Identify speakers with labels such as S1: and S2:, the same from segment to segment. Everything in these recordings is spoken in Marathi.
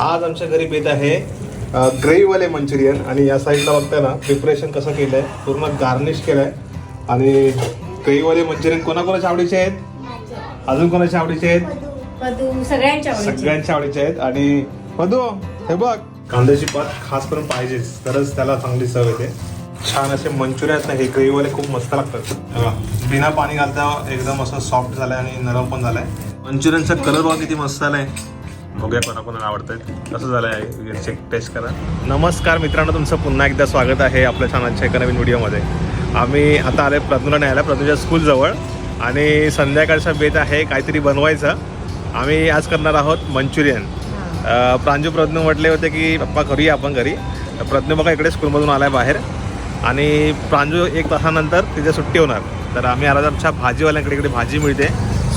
S1: आज आमच्या घरी बेत आहे ग्रेव्हीवाले मंचुरियन. आणि या साईडला बघताय ना प्रिपरेशन कसं केलं आहे पूर्ण गार्निश केलं आहे आणि ग्रेव्हीवाले मंचुरियन कोणाकोणाच्या आवडीचे आहेत? अजून कोणाच्या आवडीचे आहेत?
S2: मधू सगळ्यांच्या आवडीची.
S1: सगळ्यांच्या आवडीचे आहेत. आणि मधू हे बघ. कांद्याची पात खास करून पाहिजेच तरच त्याला चांगली चव येते. छान असे मंचुरियन आहेत ना हे ग्रेव्हीवाले खूप मस्त लागतात. बिना पाणी घालता एकदम असं सॉफ्ट झालंय आणि नरम पण झालाय. मंचुरियनचा कलर बघा किती मस्त आलाय. बघूया कोणा कोणाला आवडतंय. कसं आहे चेक टेस्ट करा. नमस्कार मित्रांनो तुमचं पुन्हा एकदा स्वागत आहे आपल्या चॅनलच्या एका नवीन व्हिडिओमध्ये आम्ही आता आले प्रज्ञूला न्यायला प्रज्ञूच्या स्कूलजवळ आणि संध्याकाळचा बेत आहे काहीतरी बनवायचं. आम्ही आज करणार आहोत मंचुरियन. प्रांजू प्रज्ञू म्हटले होते की पप्पा करूया आपण घरी. तर प्रज्ञू बघा इकडे स्कूलमधून आला आहे बाहेर. आणि प्रांजू एक तासानंतर तिथे सुट्टी होणार. तर आम्ही आला आमच्या भाजीवाल्यांकडे इकडे भाजी मिळते.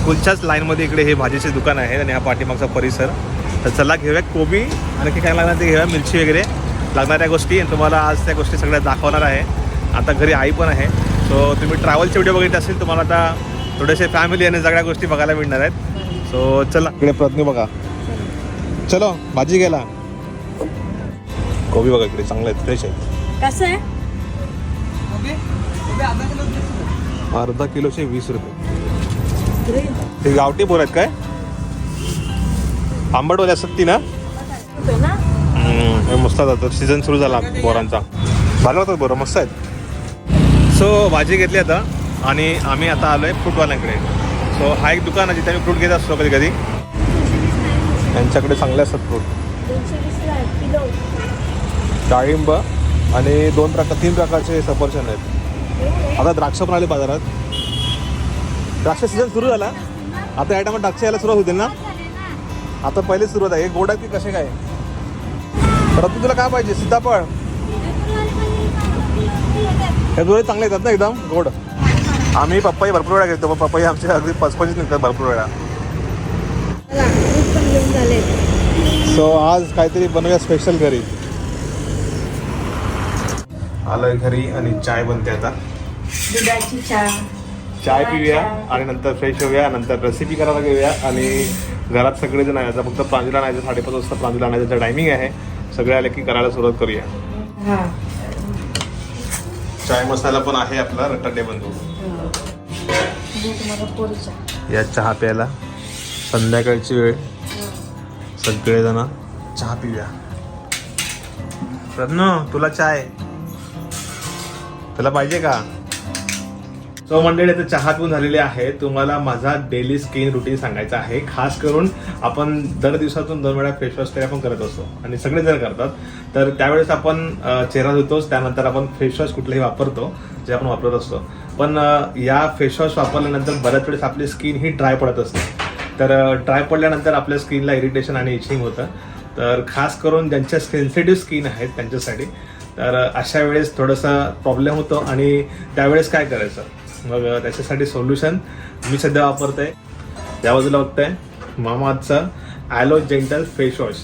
S1: स्कूलच्याच लाईनमध्ये इकडे हे भाजीचे दुकान आहे आणि हा पाठीमागचा परिसर. तर चला घेऊया कोबी आणखी काय लागणार ते घेऊया मिरची वगैरे. लागणाऱ्या गोष्टी आणि तुम्हाला आज त्या गोष्टी सगळ्या दाखवणार आहे. आता घरी आई पण आहे. सो तुम्ही ट्रॅव्हलचे व्हिडिओ बघितले असेल तुम्हाला आता थोडेसे फॅमिली आणि सगळ्या गोष्टी बघायला मिळणार आहेत. सो चला. इकडे प्रज्ञू बघा. चलो भाजी घ्यायला. कोबी बघा इकडे चांगले आहेत फ्रेश आहेत.
S2: कसं आहे?
S1: अर्धा किलोचे वीस रुपये. ते गावठी बोर आहेत काय? आंबटवाले असतात ती ना?
S2: होतोय
S1: आता मस्त सीझन सुरू झाला बोरांचा. भाला होतात बोरं मस्त आहेत. सो भाजी घेतली आता आणि आम्ही आता आलो आहे फ्रूटवाल्यांकडे सो हा एक दुकान आहे जिथे आम्ही फ्रूट घेत असतो कधी कधी यांच्याकडे चांगले असतात फ्रूट डाळिंब आणि दोन प्रकार तीन प्रकारचे सफरचंद आहेत. आता द्राक्ष पण आले बाजारात. द्राक्ष सीझन सुरू झाला. आता या टायमात द्राक्ष यायला सुरुवात होतील ना? आता पहिले सुरुवात आहे. हे गोड की कसे काय? परत तुला काय पाहिजे? सीताफळ. हे दोन्ही चांगले येतात ना एकदम? गोड. आम्ही पप्पाई भरपूर वेळा घेतो. पप्पाही आमच्या आमचे अगदी पचपचीत निघतात भरपूर वेळा. सो आज काहीतरी बनवूया स्पेशल घरी. आलं घरी आणि चाय बनते आता.
S2: दुधाची चहा.
S1: चाय पिऊया आणि नंतर फ्रेश होऊया नंतर रेसिपी करायला घेऊया. आणि घरात सगळेजण आहे आता फक्त प्रांजूला आणायचं साडेपाच वाजता प्रांजूला आणायचं टायमिंग आहे. सगळे आले की करायला सुरुवात करूया.
S2: हा.
S1: चाय मसाला पण आहे आपला रट्टाटे बंधू या चहा प्यायला संध्याकाळची वेळ. सगळेजण चहा पिऊया. रत्न तुला चाय. तुला पाहिजे का? सो मंडळी आता चहा पिऊन झालेले आहे. तुम्हाला माझा डेली स्किन रुटीन सांगायचा आहे. खास करून आपण दर दिवसातून दोन वेळा फेस वॉश तरी आपण करत असतो आणि सगळेजण करतात. तर त्यावेळेस आपण चेहरा धुतोच त्यानंतर आपण फेस वॉश कुठलाही वापरतो जे आपण वापरत असतो. पण या फेस वॉश वापरल्यानंतर बऱ्याच वेळेस आपली स्किन ही ड्राय पडत असते. तर ड्राय पडल्यानंतर आपल्या स्किनला इरिटेशन आणि इचिंग होतं. तर खास करून ज्यांच्या सेन्सिटिव्ह स्किन आहेत त्यांच्यासाठी तर अशा वेळेस थोडंसं प्रॉब्लेम होतो आणि त्यावेळेस काय करायचं? मग त्याच्यासाठी सोल्युशन मी सध्या वापरत आहे त्या बाजूला बघताय मामाचं ॲलो जेंटल फेस वॉश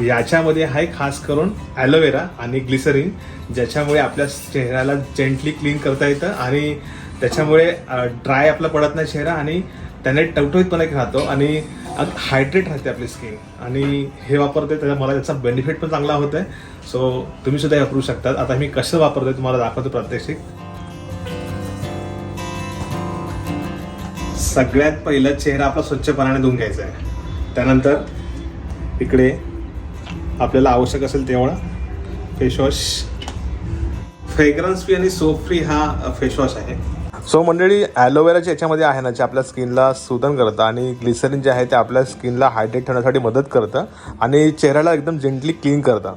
S1: याच्यामध्ये आहे खास करून ॲलोवेरा आणि ग्लिसरीन ज्याच्यामुळे आपल्या चेहऱ्याला जेंटली क्लीन करता येतं आणि त्याच्यामुळे ड्राय आपला पडत नाही चेहरा आणि त्याने टवटवीतपणा एक राहतो आणि हायड्रेट राहते आपली स्किन आणि हे वापरते त्याचा मला त्याचा बेनिफिट पण चांगला होत आहे सो तुम्ही सुद्धा वापरू शकतात. आता मी कसं वापरतोय तुम्हाला दाखवतो प्रात्यक्षिक. सगळ्यात पहिलं चेहरा आपला स्वच्छपणाने धुवून घ्यायचा आहे. त्यानंतर इकडे आपल्याला आवश्यक असेल तेवढा फेसवॉश फ्रेग्रन्स फ्री आणि सोप फ्री हा फेसवॉश आहे. सो मंडळी ॲलोवेराच्या याच्यामध्ये आहे ना जे आपल्या स्किनला सुदन करतं आणि ग्लिसरीन जे आहे ते आपल्या स्किनला हायड्रेट ठेवण्यासाठी मदत करतं आणि चेहऱ्याला एकदम जेंटली क्लीन करतं.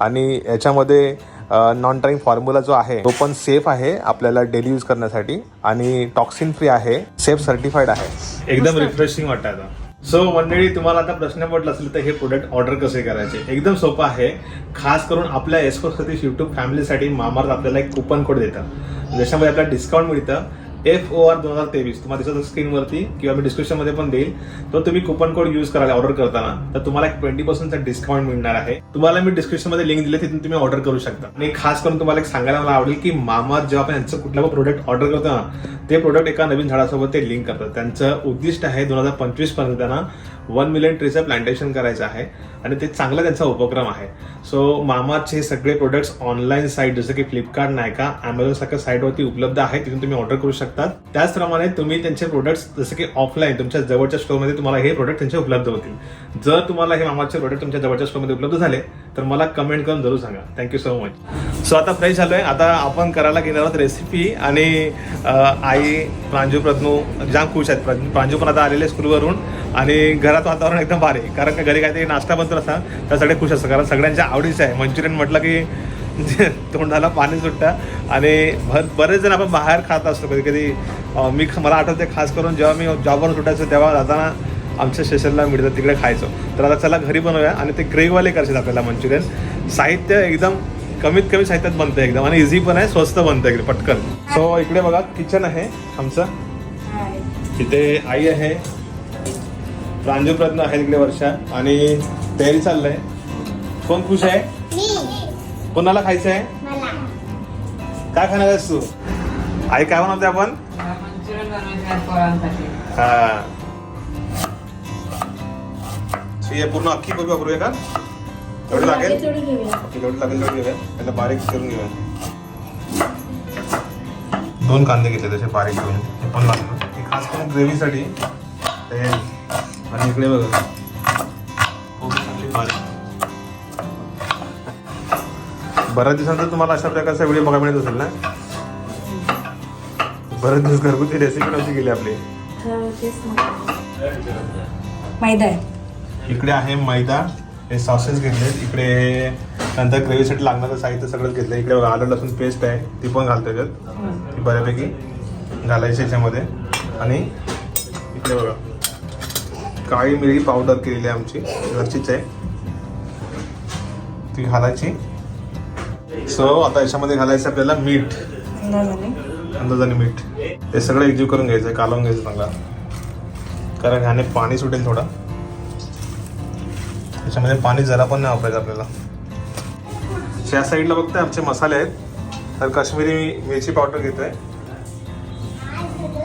S1: आणि याच्यामध्ये नॉन टाईम फॉर्म्युला जो आहे तो पण सेफ आहे आपल्याला डेली यूज करण्यासाठी आणि टॉक्सिन फ्री आहे सेफ सर्टिफाईड आहे. एकदम रिफ्रेशिंग वाटतं आता. सो मंडळी तुम्हाला आता प्रश्न पडला असेल तर हे प्रोडक्ट ऑर्डर कसे करायचे? एकदम सोपं आहे. खास करून आपल्या एस्को सतीश युट्यूब फॅमिलीसाठी मामार्थ आपल्याला एक कुपन कोड देतं ज्याच्यामध्ये आपल्याला डिस्काउंट मिळतं. एफ ओ आर दोन हजार तेवीस. तुम्हाला दिसत स्क्रीनवरती किंवा मी डिस्क्रिप्शनमध्ये पण देईल. तो तुम्ही कुपन कोड यूज करायला ऑर्डर करताना तर तुम्हाला एक ट्वेंटी पर्सेंटचा डिस्काउंट मिळणार आहे. तुम्हाला मी डिस्क्रिप्शनमध्ये लिंक दिली तिथून तुम्ही ऑर्डर करू शकता. आणि खास करून तुम्हाला एक सांगायला मला आवडेल की मामा जेव्हा आपण यांचं कुठलं प्रोडक्ट ऑर्डर करतो ना ते प्रोडक्ट एका नवीन झाडासोबत ते लिंक करतात. त्यांचं उद्दिष्ट आहे दोन हजार पंचवीसपर्यंत त्यांना वन मिलियन ट्रीचं प्लांटेशन करायचं आहे. आणि ते चांगला त्यांचा उपक्रम आहे. सो मामाचे हे सगळे प्रोडक्ट्स ऑनलाईन साईट जसं की फ्लिपकार्ट नायका अमेझॉन सारख्या साईटवरती उपलब्ध आहे तिथून तुम्ही ऑर्डर करू शकता. त्याचप्रमाणे तुम्ही त्यांचे प्रोडक्ट्स जसं की ऑफलाईन तुमच्या जवळच्या स्टोरमध्ये तुम्हाला हे प्रोडक्ट त्यांचे उपलब्ध होतील. जर तुम्हाला हे मामाचे प्रोडक्ट तुमच्या जवळच्या स्टोरमध्ये उपलब्ध झाले तर मला कमेंट करून जरूर सांगा. Thank you so much so आता फ्रेश आहे आता आपण करायला घेणार आहोत रेसिपी आणि आई प्रांजू प्रज्ञू जाम खुश आहेत. प्रांजू- पण आता आलेले स्कूलवरून आणि घरात वातावरण एकदम भारी आहे. कारण का घरी काहीतरी नाश्ता बनतो असा तर सगळे खुश असतात. कारण सगळ्यांच्या आवडीचं आहे. मंचुरियन म्हटलं की तोंडाला पाणी सुटतं आणि भर बरेच जण आपण बाहेर खात असतो. कधी कधी मी मला आठवते खास करून जेव्हा मी जॉबवर सुटायचो तेव्हा जाताना आमच्या स्टेशनला मिळतं तिकडे खायचो. तर आता चला घरी बनवूया आणि ते ग्रेव्हवाले करायचे आपल्याला मंचुरियन. साहित्य एकदम कमीत कमी साहित्यात बनतं एकदम आणि इझी पण आहे स्वस्त बनतं एकदम पटकन. सो इकडे बघा किचन आहे आमचं. तिथे आई आहे. प्रांजू प्रज्ञ आहे तिकडे वर्षा आणि तयारी चाललंय. कोण खुश आहे? कोणाला खायचं आहे? काय खाणार आहेस तू? आई काय बनवते आपण? हा. हे पूर्ण अख्खी कोबी वापरूया का? लागेल?
S2: तेवढी
S1: ओके जेवढी लागेल तेवढी घेऊया. त्याला बारीक करून घेऊया. दोन कांदे घेतले तसे बारीक करून. हे पण लागलं. हे खास करून ग्रेव्हीसाठी. ते आणि इकडे बघा. बऱ्याच दिवसांतर तुम्हाला अशा प्रकारचा व्हिडिओ बघायला मिळत असेल ना? बरेच दिवस घरगुती रेसिपी नव्हती गेली आपली.
S2: मैदा आहे.
S1: इकडे आहे मैदा हे सॉसेस घेतले. इकडे नंतर ग्रेव्हीसाठी लागणारं साहित्य सगळं घेतलं इकडे बघा आलं लसूण पेस्ट आहे. ती पण घालतो त्याच्यात ती बऱ्यापैकी घालायची याच्यामध्ये. आणि इकडे बघा. काळी मिरी पावडर केलेली आहे आमची. घरचीच आहे. ती घालायची. सो आता याच्यामध्ये घालायचं आपल्याला मीठ.
S2: अंदाजाने.
S1: अंदाजाने मीठ. हे सगळं एकजीव करून घ्यायचं कालवून घ्यायचं चांगला. कारण ह्याने पाणी सुटेल थोडं. त्याच्यामध्ये पाणी जरा पण नाही वापरायचं आपल्याला. त्या साईडला बघताय आमचे मसाले आहेत. तर काश्मीरी मिरची पावडर घेतोय.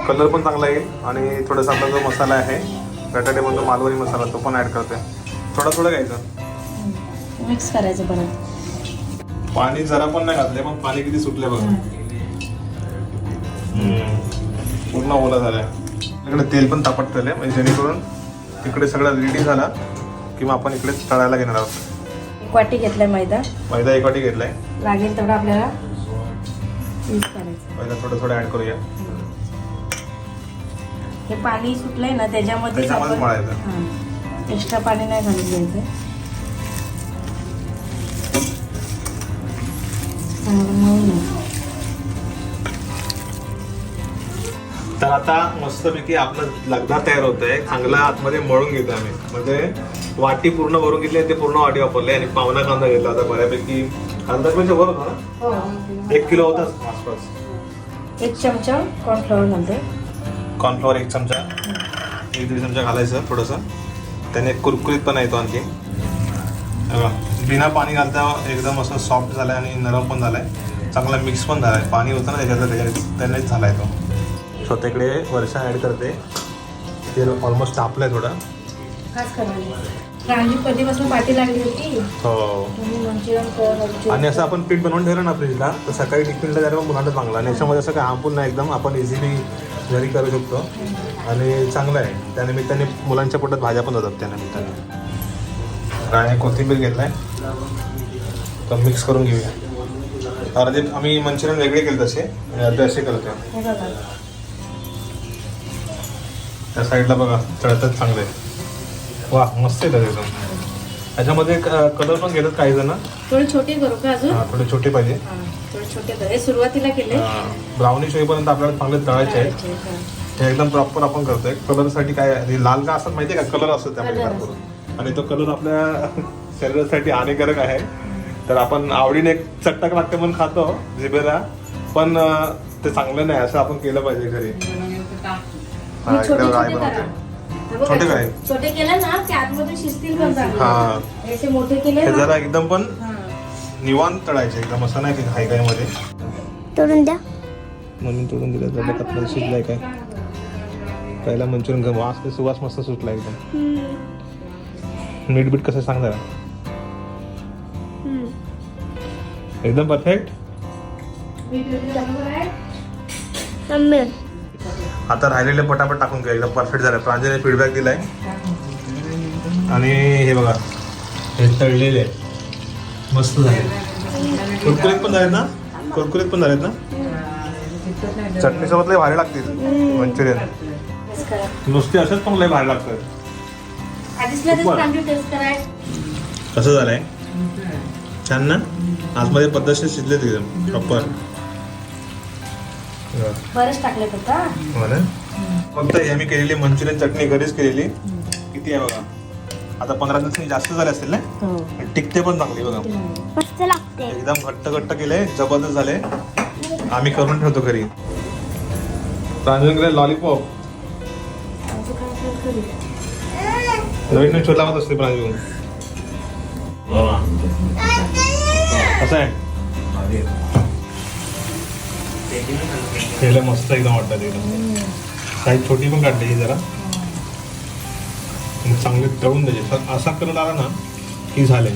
S1: कलर पण चांगला येईल आणि थोडासा आपला जो मसाला आहे बटाटे म्हणतो मालवणी मसाला तो पण ऍड करतोय. थोडा थोडं घ्यायचं.
S2: मिक्स करायचं परत.
S1: पाणी जरा पण नाही घातले पण पाणी किती सुटले बघा. पूर्ण ओला झालाय. इकडे तेल पण तापट केलंय म्हणजे जेणेकरून तिकडे सगळं रेडी झाला. किंवा आपण इकडे तळायला घेणार आहोत?
S2: एक वाटी घेतलाय मैदा.
S1: मैदा एक वाटी घेतलाय.
S2: लागेल तेवढं आपल्याला
S1: मैदा थोडं थोडं ऍड करूया.
S2: हे पाणी सुटलंय ना त्याच्यामध्ये. एक्स्ट्रा पाणी नाही घालून घ्यायचं.
S1: तर आता मस्तपैकी आपलं लगदा तयार होतंय. चांगला आतमध्ये मळून घेतो आम्ही. म्हणजे वाटी पूर्ण भरून घेतली आणि ते पूर्ण वाटी वापरली आणि पावना कांदा घेतला आता बऱ्यापैकी. कांदा म्हणजे वर होता ना एक किलो होता आसपास.
S2: एक चमचा कॉर्नफ्लॉवर घालते.
S1: कॉर्नफ्लॉवर एक चमचा. एक दीड चमचा घालायचं थोडंसं. त्याने कुरकुरीत पण येतो आणखी. बिना पाणी घालता एकदम असं सॉफ्ट झालाय आणि नरम पण झालाय. चांगला मिक्स पण झालाय. पाणी होतं ना त्याच्यात त्याच्या त्यानेच झालाय तो. स्वतःकडे वर्षा ॲड करते. तेल ऑलमोस्ट तापलंय थोडं.
S2: खास करायला प्रांजू कधीपासून पाठी लागली होती?
S1: हो.
S2: तुम्ही मंचुरियन कर मंचुरियन
S1: आणि असं आपण पीठ बनवून ठेवलं ना फ्रीजला तर सकाळी टिफिनला द्यायला पण मुलांना चांगला आणि याच्यामध्ये असं काय हार्मफुल नाही एकदम आपण इझिली घरी करू शकतो. आणि चांगलं आहे. त्यानिमित्ताने मुलांच्या पोटात भाज्या पण जातात त्यानिमित्ताने आणि कोथिंबीर घेतलाय. तर मिक्स करून घेऊया. अर्धे आम्ही मंचुरियन वेगळे केले तसे आणि अर्धे असे करतो
S2: हे बघा.
S1: त्या साईडला बघा तळतात चांगले वा मस्त येतात एकदम. त्याच्यामध्ये कलर पण घेतात काही जण.
S2: थोडी छोटी करू का अजून?
S1: थोडे छोटे पाहिजे.
S2: थोडे छोटे कर हे सुरुवातीला केले.
S1: ब्राउनिश होईपर्यंत आपल्याला चांगले तळायचे आहेत.
S2: हा.
S1: एकदम प्रॉपर आपण करतोय. कलरसाठी काय हे लाल का असतात माहितीये का? कलर असतो त्यामध्ये आणि तो कलर आपल्या शरीरासाठी हानिकारक आहे. तर आपण आवडीने एक चटक लागते म्हणून खातो जिभेला. पण ते चांगलं नाही असं आपण केलं पाहिजे घरी.
S2: छोटे. हे बघा,
S1: काय?
S2: छोटे केले ना की आतमधून शिजतील पण चांगले.
S1: हा.
S2: हे असे मोठे केले
S1: हे जरा एकदम पण. निवांत तळायचे एकदम असं नाही की घाई घाई मध्ये
S2: तोडून द्या
S1: म्हणून तोडून दिलं तर कपडा शिजलाय काय पहिला मंचुरियन वास ते सुवास मस्त सुटला एकदम मीठ बीट कसं सांग जरा एकदम परफेक्ट
S3: मम्मी
S1: आता राहिलेले पटापट टाकून घ्या एकदम परफेक्ट झालं. प्रांजलीने फीडबॅक दिलाय. आणि हे बघा हे तळलेले आहे. मस्त झाले. कुरकुरीत पण झालेत ना? कुरकुरीत पण झालेत ना? चटणी सोबत लय भारी लागतील मंचुरियन. नुसते असेच पण लय भारी लागतात. कसं झालंय. छान ना? आतमध्ये पद्धतशीर शिजलेत एकदम प्रॉपर
S2: बरंच टाकले फक्त हा.
S1: हो ना फक्त हे मी केलेली मंचुरियन चटणी घरीच केलेली. किती आहे बघा? आता पंधरा दिवसांनी जास्त झाले असतील ना? टिकते पण चांगली बघा.
S3: लागते.
S1: एकदम घट्ट घट्ट केले जबरदस्त झाले. आम्ही करून ठेवतो घरी. लॉलीपॉप? नवीन छोट लावत असते प्रांजू कसं आहे. केलं मस्त एकदम वाटतं एकदम साईज छोटी पण काढली जरा. चांगले तळून द्यायचे. तर असा कलर आला ना की झाले.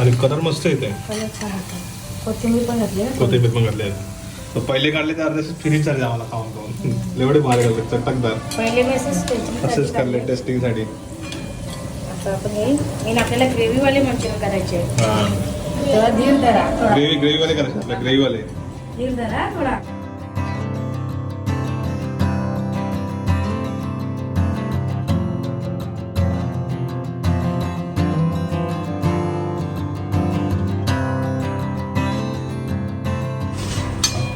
S1: आणि कलर मस्त येते
S2: कोथिंबीर पण घातली
S1: तर पहिले काढले तर अर्धे फ्रीज झाले आम्हाला खाऊन खाऊन. एवढे भारी घालले चटकदार.
S2: असंच
S1: करले
S2: टेस्टिंगसाठी. आपल्याला ग्रेव्ही वाले मंचुरियन करायचे धीर धरा
S1: ग्रेव्ही ग्रेव्ही वाले करायचे आपल्या ग्रेव्ही वाले
S2: धीर धरा थोडा.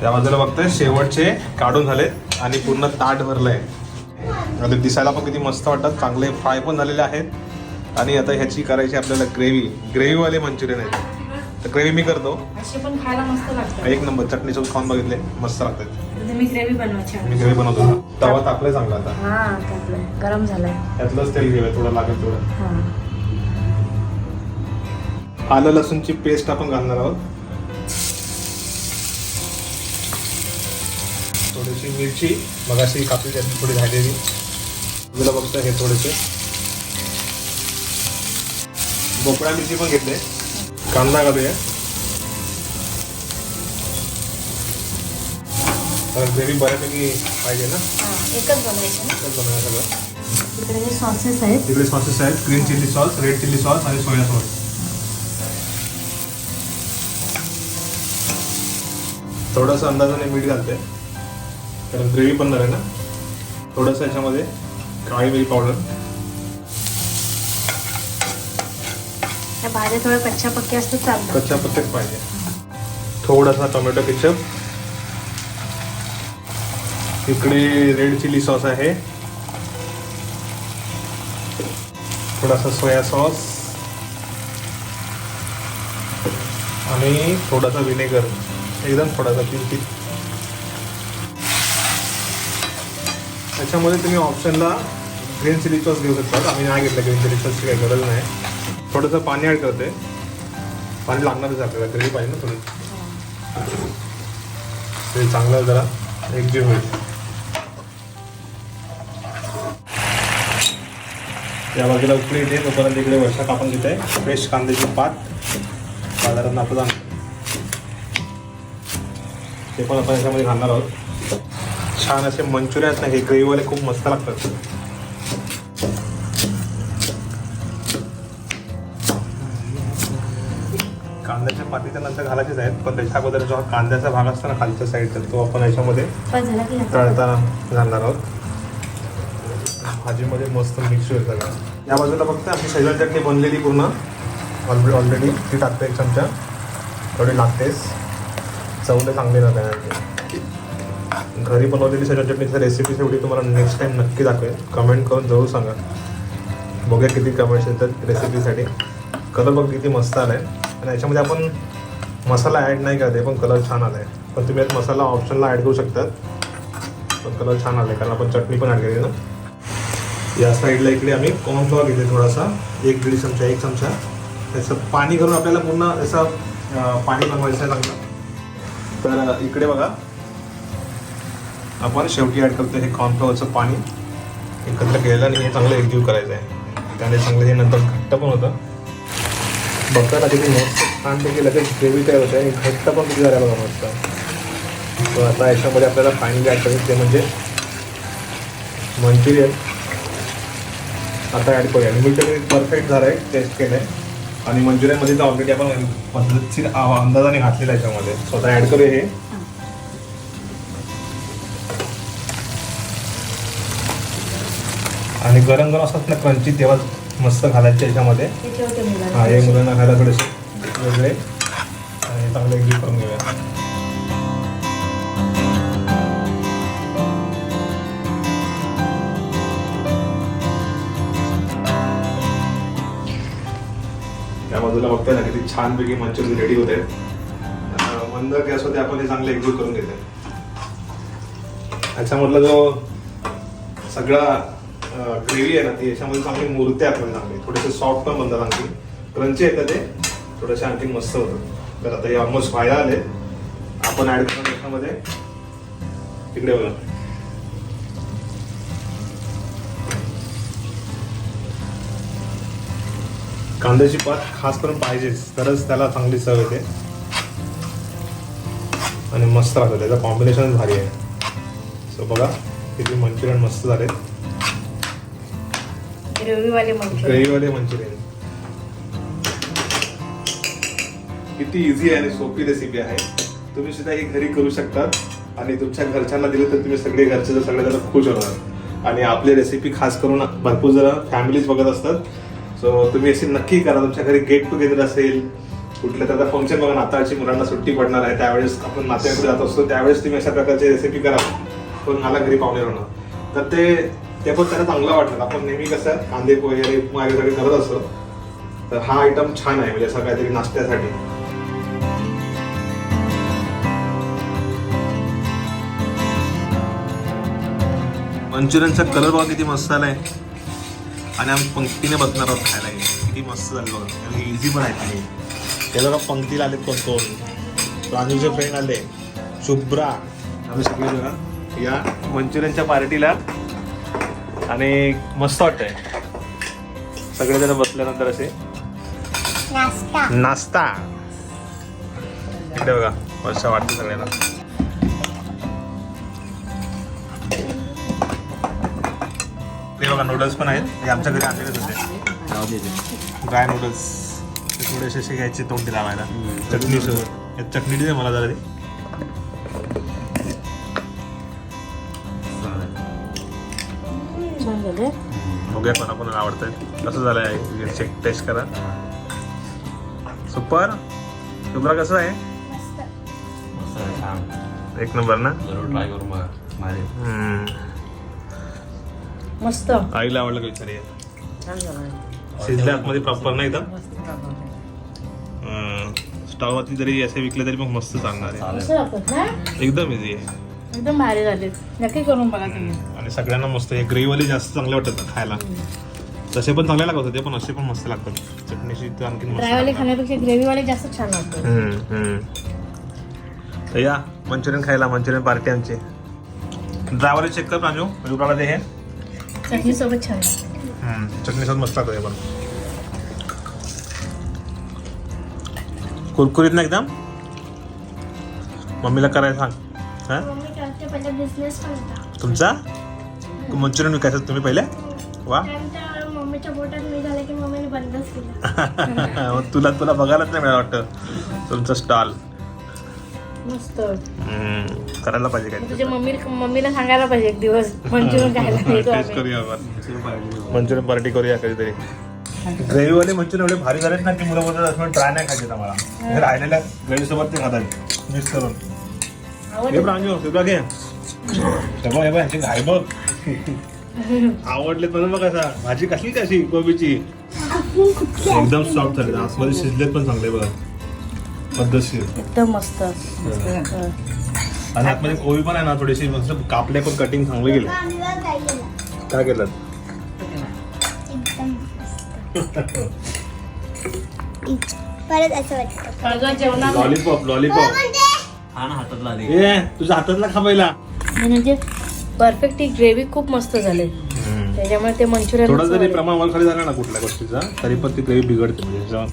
S1: त्या बाजूला बघतोय शेवटचे काढून झालेत आणि पूर्ण ताट भरलंय. आता दिसायला पण किती मस्त वाटतात चांगले फ्राय पण झालेले आहेत. आणि आता ह्याची करायची आपल्याला ग्रेव्ही. ग्रेव्हीवाले मंचुरियन आहेत. तर ग्रेव्ही मी करतो.
S2: असे पण खायला मस्त लागतात.
S1: एक नंबर चटणी सोबत खाऊन बघितले मस्त लागतात.
S2: आता तुम्ही ग्रेव्ही बनवायची
S1: मी ग्रेव्ही बनवतो ना. तवा टाकलाय चांगला आता.
S2: हा गरम झालाय.
S1: त्यातलंच तेल घेऊया थोडं लागेल थोडं
S2: हा.
S1: आलं लसूणची पेस्ट आपण घालणार आहोत. थोडीशी मिरची मगाशी कापली त्यातली थोडी झालेली. तुला बघतो हे थोडेसे. भोपळा मिरची पण घेतले. कांदा घालूया ग्रेव्ही बऱ्यापैकी पाहिजे ना
S2: हा एकच बनवायचं ना
S1: एकच बनवायला सगळं
S2: सॉसेस आहेत
S1: तिकडे सॉसेस आहेत green chilli sauce red chilli sauce आणि सोया सॉस थोडंसं अंदाजाने मीठ घालते. कारण ग्रेव्ही बनणार आहे ना? थोडंसं याच्यामध्ये काळी मिरी पावडर.
S2: भाज्या थोड्या कच्च्या पक्क्या असतात चालतात
S1: कच्च्या पत्तेच पाहिजे. थोडासा टोमॅटो केचप. इकडे रेड चिली सॉस आहे. थोडासा सोया सॉस. आणि थोडासा विनेगर. एकदम थोडासा किंचित त्याच्यामध्ये तुम्ही ऑप्शनला ग्रीन चिली सॉस घेऊ शकता. आम्ही नाही घेतलं ग्रीन चिली सॉसची काही गरज नाही. थोडंसं पाणी ॲड करते. पाणी लागणारच आपल्याला ग्रेव्ही पाहिजे ना थोडी. ते चांगलं जरा एकजीव होईल या बाजूला उकळी येते तोपर्यंत इकडे वर्षा कापून घेते. फ्रेश कांद्याची पात. साधारण आपण ते पण आपण याच्यामध्ये घालणार आहोत. छान असे मंचुरियन आहेत ना हे ग्रेव्हीवाले खूप मस्त लागतात. कांद्याच्या पातीच्या नंतर घालायचेच आहेत पण त्याच्या अगोदर जो हा कांद्याचा भाग असतो ना खालच्या साईडचा तो आपण याच्यामध्ये तळताना घालणार आहोत. भाजीमध्ये मस्त मिक्स होईल सगळं या बाजूला फक्त आपली शेजवान चटणी बनलेली पूर्ण. ऑलरेडी ऑलरेडी ती टाकते एक चमचा. थोडी लागतेच. चवले चांगली राहते घरी बनवलेली शेजवान चटणीची रेसिपी शेवटी तुम्हाला नेक्स्ट टाइम नक्की दाखवेल कमेंट करून जरूर सांगा. बघूया किती कमेंट्स येतात रेसिपीसाठी कलर बघ किती मस्त आलाय. आणि याच्यामध्ये आपण मसाला ॲड नाही करते पण कलर छान आला आहे पण तुम्ही यात मसाला ऑप्शनला ॲड करू शकतात. पण कलर छान आला आहे कारण आपण चटणी पण ॲड केली ना. या साईडला इकडे आम्ही कॉर्नफ्लॉवर घेतले थोडासा. एक दीड चमचा एक चमचा. त्याचं पाणी घालून आपल्याला पूर्ण असं पाणी बनवायचं लागतं. तर इकडे बघा. आपण शेवटी ॲड करतो हे कॉर्नफ्लॉवरचं पाणी. एकत्र केलेलं आणि हे चांगलं एकजीव करायचं आहे त्याने चांगलं हे नंतर घट्ट पण होतं. बघताना किती मस्त छानपैकी लगेच ग्रेव्ही तयार होते आणि घट्ट पण किती झाला बघा मस्त. तर आता याच्यामध्ये आपल्याला फायनली ॲड करायचं ते म्हणजे मंचुरियन. आता ॲड करूया. आणि परफेक्ट झालं आहे टेस्ट केलं आहे आणि मंचुरियनमध्ये तर ऑलरेडी आपण पद्धतशीर अंदाजाने घातलेलं आहे याच्यामध्ये स्वतः ॲड करूया हे. आणि गरम गरम असतात ना क्रंची तेव्हा मस्त घालायचे याच्यामध्ये. हा हे
S2: मुलांना
S1: खायला थोडेसे वेगळे. आणि चांगले ग्रीप करून घेऊया. त्या बाजूला बघताय ना किती छानपैकी मंचुरियन रेडी होते मंद गॅसवरती आपण हे चांगले एक्झिट करून घेते याच्यामधला जो सगळा ग्रेव्ही आहे ना ती याच्यामध्ये चांगली मूर्ती आपल्याला चांगली थोडेसे सॉफ्ट पण बनतात आणखी. क्रंची येतं ते? थोडेसे आणखी मस्त होतं तर आता हे ऑलमोस्ट व्हायला आले. आपण ऍड करून त्याच्यामध्ये तिकडे बघा. कांद्याची पात खास करून पाहिजेच तरच त्याला चांगली चव येते. आणि मस्त राहतं त्याचं कॉम्बिनेशन भारी आहे. सो बघा किती मंचुरियन मस्त झाले
S2: ग्रेव्हीवाले मंचुरियन
S1: ग्रेव्हीवाले मंचुरियन किती इझी आणि सोपी रेसिपी आहे. तुम्ही सुद्धा ही घरी करू शकतात आणि तुमच्या घरच्यांना दिलं तर तुम्ही सगळे घरचे जर सगळे जण खुश होणार. आणि आपली रेसिपी खास करून भरपूर जण फॅमिलीज बघत असतात. सो तुम्ही असे नक्की करा. तुमच्या घरी गेट टुगेदर असेल कुठलं त्याचा फंक्शन बघा नाताळची मुलांना सुट्टी पडणार आहे. त्यावेळेस आपण नात्याकडे जात असतो. त्यावेळेस तुम्ही अशा प्रकारची रेसिपी करा. पण मला घरी पाहुणे होणार तर ते ते पण त्यांना चांगलं वाटलं. आपण नेहमी कसं कांदे वगैरे उपमा वगैरे करत असतो. तर हा आयटम छान आहे म्हणजे असं काहीतरी नाश्त्यासाठी. मंचुरियनचा कलर बघा किती मस्त आलाय. आणि आम्ही पंक्तीने बसणार आहोत खायला. किती मस्त झालं बघा. इझी पण आहे खाली ते बघा पंक्तीला आलेत कोण कोण प्रांजूचे फ्रेंड आले. शुभ्रा. आम्ही सगळे जण या मंचुरियनच्या पार्टीला आणि मस्त वाटतंय. सगळेजण बसल्यानंतर असे.
S3: नाश्ता.
S1: नाश्ता. इकडे बघा वर्षा वाटते सगळ्यांना. ते बघा नूडल्स पण आहेत. हे आमच्या घरी आणलेलेच होते. ड्राय नूडल्स ते थोडेसे असे घ्यायचे तोंडी लावायला. चटणी सोबत या चटणी दे मला जरा ती.
S2: झाले
S1: बघूया कोणा कोणाला आवडतंय. कसं झालंय चेक टेस्ट करा. सुपर शुभ्रा कसं आहे?
S4: मस्त आहे, छान.
S1: एक नंबर ना?
S4: जरूर ट्राय करू मग माझे
S1: हम्म.
S2: मस्त.
S1: आईला आवडलं का विचार
S2: छान झालं.
S1: शिजल्या आतमध्ये प्रॉपर नाही तर
S5: मस्त लागलं.
S1: स्टॉववरती जरी असे विकले तरी मग मस्त चालणार आहे.
S2: ना?
S1: एकदम इझी आहे.
S2: एकदम भारी झाले. नक्की करून बघा तुम्ही.
S1: आणि सगळ्यांना मस्त हे ग्रेव्हीवाले जास्त चांगले वाटतात ना खायला. तसे पण चांगले लागत होते पण असे पण मस्त लागतात. चटणीशी तर आणखी
S2: ड्रायवाले. खाण्यापेक्षा ग्रेव्हीवाले जास्त छान लागतात.
S1: या मंचुरियन खायला मंचुरियन पार्टी आमची. ड्रायव्हर चेक कर प्रांजू रुपयाला दे हे.
S2: चटणी सोबत छान लागतं.
S1: हम्म, चटणीसोबत मस्त लागतं हे पण. कुरकुरीत ना एकदम? मम्मीला करायला सांग. हा? तुमचा? मंचुरियन विकायचं तुम्ही पहिले? वा.
S3: त्यानंतर मम्मीच्या पोटात मी झालं की मम्मीने बंदच केलं.
S1: मग तुला तुला बघायलाच नाही मिळालं वाटतं? तुमचं स्टॉल
S2: मस्त.
S1: करायला पाहिजे काय
S2: तुझ्या मम्मी मम्मीला सांगायला पाहिजे एक दिवस. मंचुरियन खायला
S1: मंचुरियन पार्टी करूया कधीतरी. ग्रेव्हीवाले मंचुरियन एवढे भारी झालेत ना की मुलं बोलतात ट्राय नाही खायचे आम्हाला राहिलेल्या ग्रेव्ही सोबत ते खातात. मिक्स करून. हे प्रांजू तुला घे. हे बघ हे बघ ह्याची घाई बघ. आवडले पण बघ असा. भाजी कसली कशी कोबीची? एकदम सॉफ्ट झाले. आतमध्ये शिजलेत पण चांगले बघा. पद्धतशीर.
S2: एकदम मस्त.
S1: आणि आतमध्ये कोबी पण आहे ना थोडीशी मस्त. कापले पण कटिंग चांगले गेले
S3: काय
S1: केलं? Lollipop lollipop.
S4: हा ना हातातला
S1: तुझ्या हातातला खा पहिला.
S2: म्हणजे परफेक्ट ही ग्रेव्ही खूप मस्त झाली. त्याच्यामुळे ते मंचुरियन
S1: थोडा जरी प्रमाण वर खाली झाला ना कुठल्या गोष्टीचा तरी पण ती ग्रेव्ही बिघडते म्हणजे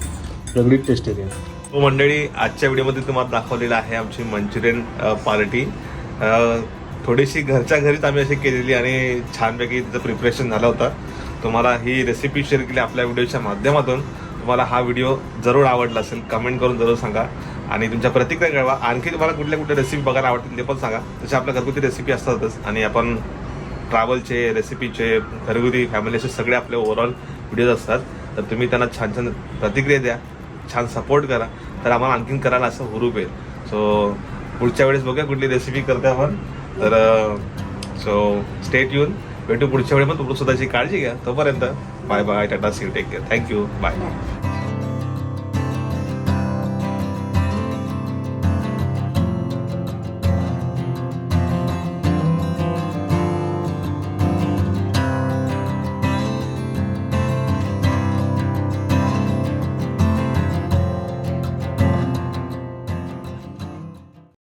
S1: वेगळीच टेस्ट येते. तो मंडळी आजच्या व्हिडिओमध्ये तुम्हाला दाखवलेलं आहे आमची मंचुरियन पार्टी. थोडीशी घरच्या घरीच आम्ही अशी केलेली आणि छानपैकी तिचं प्रिपरेशन झालं होतं. तुम्हाला ही रेसिपी शेअर केली आपल्या व्हिडिओच्या माध्यमातून. तुम्हाला हा व्हिडिओ जरूर आवडला असेल कमेंट करून जरूर सांगा. आणि तुमच्या प्रतिक्रिया कळवा. आणखी तुम्हाला कुठल्या कुठल्या रेसिपी बघायला आवडतील ते पण सांगा. तसे आपल्या घरगुती रेसिपी असतातच. आणि आपण ट्रॅव्हलचे रेसिपीचे घरगुती फॅमिलीचे सगळे आपले ओव्हरऑल व्हिडिओज असतात. तर तुम्ही त्यांना छान छान प्रतिक्रिया द्या. छान सपोर्ट करा. तर आम्हाला आणखीन करायला असं हुरूप येईल. सो पुढच्या वेळेस बघूया कुठली रेसिपी करते आपण. तर सो स्टेट येऊन भेटू पुढच्या वेळी. पण तुम्ही स्वतःची काळजी घ्या. तोपर्यंत bye bye tata see take care thank you bye